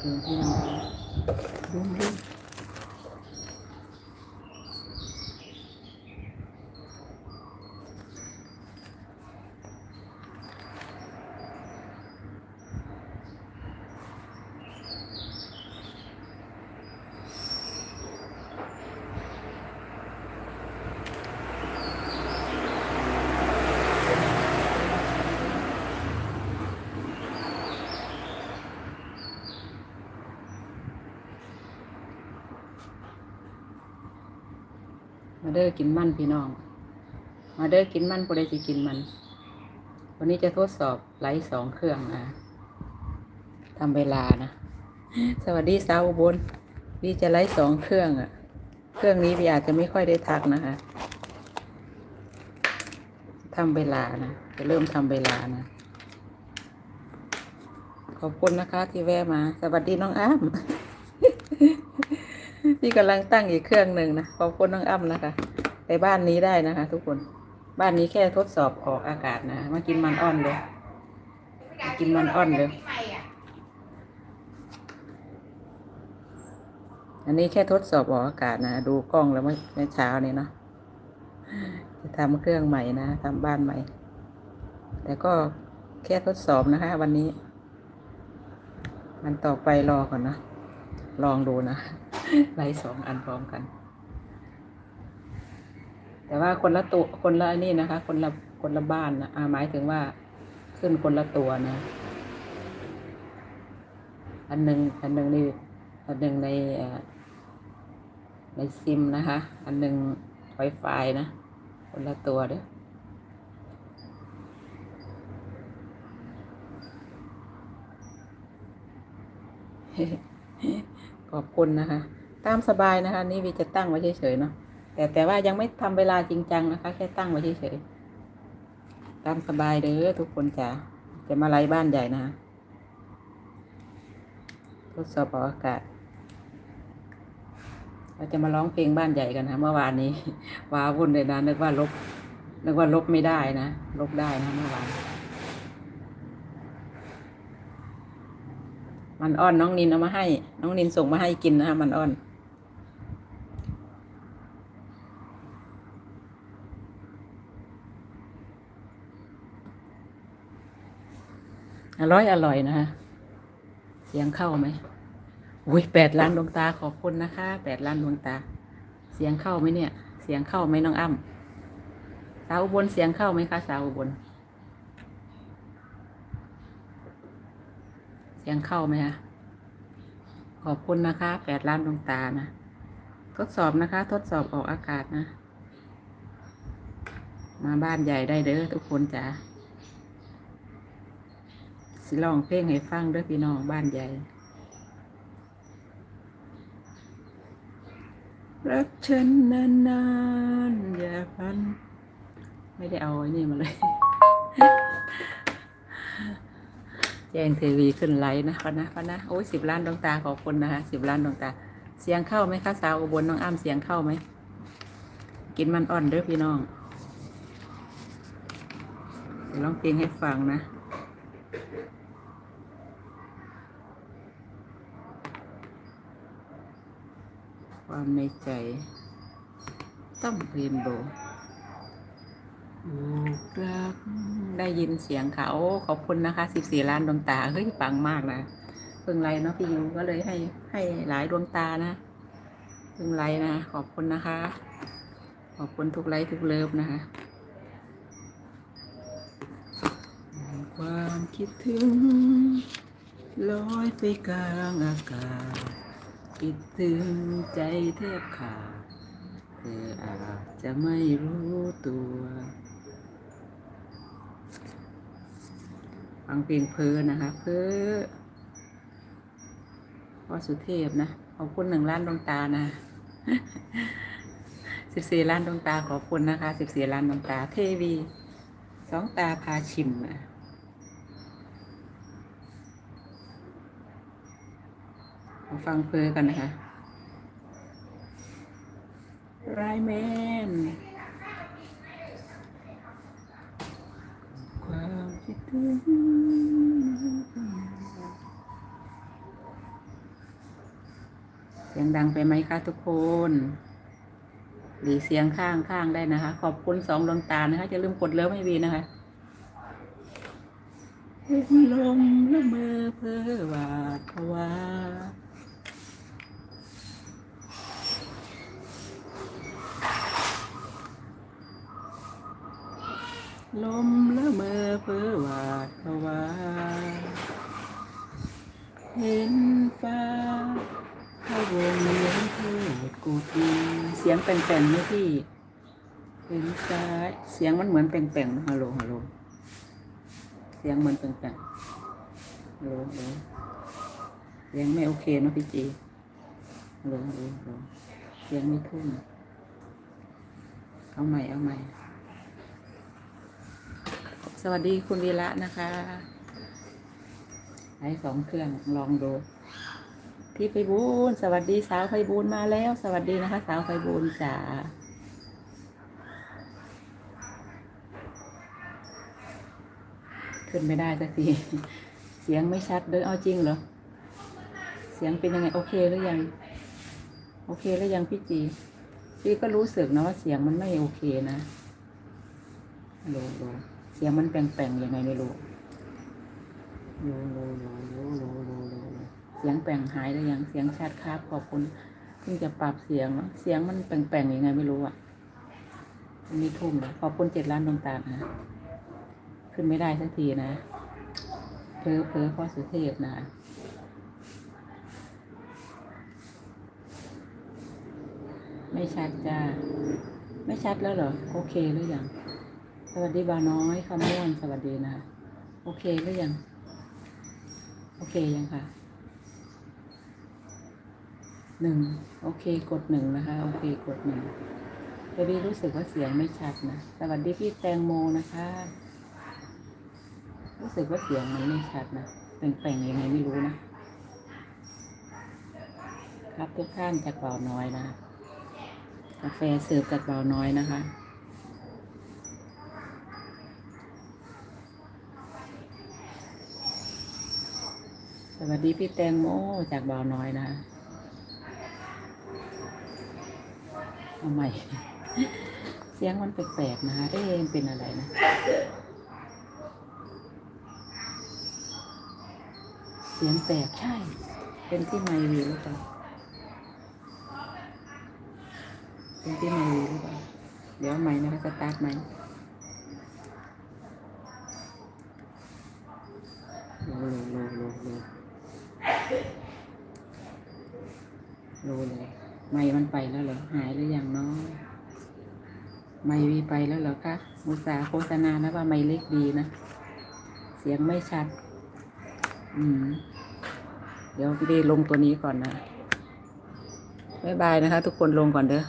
คืน มาเด้อกินมันพี่น้อง มาเด้อกินมันผู้ใดสิกินมัน วันนี้จะทดสอบไลฟ์สองเครื่องนะทำเวลานะ สวัสดีสาวอุบลพี่จะไลฟ์สองเครื่องอะเครื่องนี้พี่อาจจะไม่ค่อยได้ทักนะคะทำเวลานะ จะเริ่มทำเวลานะ ขอบคุณนะคะที่แวะมา สวัสดีน้องอ้ำ พี่กำลังตั้งอีกเครื่องหนึ่งนะขอบคุณน้องอ้ำนะคะ ไปบ้านนี้ได้นะคะ ทุกคนบ้านนี้แค่ทดสอบออกอากาศนะมากินมันอ่อนเลยมากินมันอ่อนเลยอันนี้แค่ทดสอบออกอากาศนะดูกล้องแล้วเมื่อเมื่อเช้านี้เนาะจะทำเครื่องใหม่นะทำบ้านใหม่ แต่ก็แค่ทดสอบนะคะ วันนี้ มันต่อไปรอก่อนนะ ลองดูนะ ไลฟ์สองอันพร้อมกัน แต่ว่าคนละตัวคนละนี่นะคะ คนละคนละบ้านนะหมายถึงว่าขึ้นคนละตัวนะ อันหนึ่งอันหนึ่งนี่อันหนึ่งในในซิมนะคะ อันหนึ่งไวไฟนะ คนละตัวเด้อขอบคุณนะคะ ตามสบายนะคะ นี่วีจะตั้งไว้เฉยๆเนาะแต่แต่ว่ายังไม่ทำเวลาจริงจังนะคะ แค่ตั้งไว้เฉยๆตามสบายเด้อทุกคนจ๋าจะมาไล่บ้านใหญ่นะคะทดสอบอากาศเราจะมาร้องเพลงบ้านใหญ่กันนะเมื่อวานนี้ว้าวุ่นเลยนะนึกว่าลบนึกว่าลบไม่ได้นะลบได้นะเมื่อวานมันอ่อนน้องนินเอามาให้ น้องนินส่งมาให้กินนะคะมันอ่อน อร่อยอร่อยนะคะเสียงเข้าไหมอุ้ยแปดล้านดวงตาขอบคุณนะคะแปดล้านดวงตา เสียงเข้าไหมเนี่ย เสียงเข้าไหมน้องอ้ำสาวอุบลเสียงเข้าไหมคะสาวอุบลเสียงเข้าไหมคะขอบคุณนะคะแปดล้านดวงตานะ ทดสอบนะคะ ทดสอบออกอากาศนะ มาบ้านใหญ่ได้เด้อทุกคนจ้ะ สิลองเพลงให้ฟังด้อพี่น้องบ้านใหญ่ รักฉันนานๆอย่าพัน ไม่ได้เอาไอ้นี่มาเลยแจ้งทีวีขึ้นไลน์นะพะนะพะนะโอ้ยสิบล้านดวงตาขอบคุณนะคะสิบล้านดวงตา เสียงเข้าไหมคะสาวอุบลน้องอ้ำเสียงเข้าไหม กินมันอ่อนเด้อพี่น้องเดี๋ยวร้องเพลงให้ฟังนะ ความในใจ ต้องเรียนโบลูกรักได้ยินเสียงเขาโอ้ขอบคุณนะคะสิบสี่ล้านดวงตา เฮ้ยปังมากนะเพิ่งไลน์เนาะพี่ยูก็เลยให้ให้หลายดวงตานะเพิ่งไลน์นะ ขอบคุณนะคะ ขอบคุณทุกไลค์ทุกเลิฟนะคะ ความคิดถึงลอยไปกลางอากาศ คิดถึงใจแทบขาด เธออาจจะไม่รู้ตัว ฟังเพลงเพลอนะคะ เพลอพ่อสุเทพนะ ขอบคุณหนึ่งล้านดวงตานะสิบสี่ล้านดวงตาขอบคุณนะคะสิบสี่ล้านดวงตาเทวี สองตาพาชิมนะมา ฟังเพลอกันนะคะไรแมนความคิดถึงเสียงดังไปไหมคะทุกคนหลีเสียงข้างข้างได้นะคะ ขอบคุณสองดวงตานะคะจะลืมกดเลิฟไม่วีนะคะลมละเมอเพ้อหวาดภาวา ลมละเมอเพ้อหวาดภาวาเห็นฟ้าพระวงเลี้ยงเทิดกูดีเสียงแป่งๆไหมพี่เป็นซ้ายเสียงมันเหมือนแป่งๆนะฮัลโหลฮัลโหลเสียงเหมือนแป่งๆฮัลโหลฮัลโหลเสียงไม่โอเคเนอะพี่จีฮัลโหลฮัลโหลเสียงไม่ทุ่มเอาใหม่เอาใหม่ สวัสดีคุณวีระนะคะใช้สองเครื่องลองดู พี่ไพบูลสวัสดีสาวไพบูลมาแล้ว สวัสดีนะคะ สาวไพบูลจ๋าขึ้นไม่ได้สักทีเสียงไม่ชัดเลยเอาจริงเหรอ เสียงเป็นยังไง โอเคหรือยัง โอเคหรือยังพี่จี พี่ก็รู้สึกนะว่าเสียงมันไม่โอเคนะลโหลฮัลโล สียงมันแปลงๆยังไงไม่รู้โลโลโลโลโลโลโลโลเสียงแป่งหายแล้วยังเสียงชัดครับขอบคุณเพิ่งจะปรับเสียงเนอะเสียงมันแป่งๆยังไงไม่รู้อะมีทุ่มแล้วขอบคุณเจ็ดล้านดวงตานะขึ้นไม่ได้สักทีนะเพอเพอพ่อสุเทพนะไม่ชัดจ้า ไม่ชัดแล้วเหรอ โอเคหรือยัง สวัสดีบาน้อยคำม่วนสวัสดีนะโอเคหรือยัง โอเคยังค่ะหนึ่งโอเคกดหนึ่งนะคะ โอเคกดหนึ่งแต่ดีรู้สึกว่าเสียงไม่ชัดนะ สวัสดีพี่แตงโมนะคะ รู้สึกว่าเสียงมันไม่ชัดนะแปลงๆยังไงไม่รู้นะ ครับทุกท่านจากเบาน้อยนะกาแฟเสิร์ฟจากเบาน้อยนะคะ สวัสดีพี่แตงโมจากเบาวน้อยนะคะเอาใหม่ เสียงมันแปลกๆนะคะเอ๊ะเป็นอะไรนะเสียงแตกใช่ เป็นที่ไมค์หรือเปล่าเป็นที่ไมค์หรือเปล่าเดี๋ยวไมค์นะคะสตาร์ทไมค์โลโลโลโล โลโลเลยไม่มันไปแล้วเหรอหายหรือยังเนาะไม่วีไปแล้วเหรอคะอุสาโฆษณานะว่าไม่เล็กดีนะ เสียงไม่ชัด อืม เดี๋ยวพี่เดลงตัวนี้ก่อนนะบ๊ายบายนะคะ ทุกคนลงก่อนเด้อ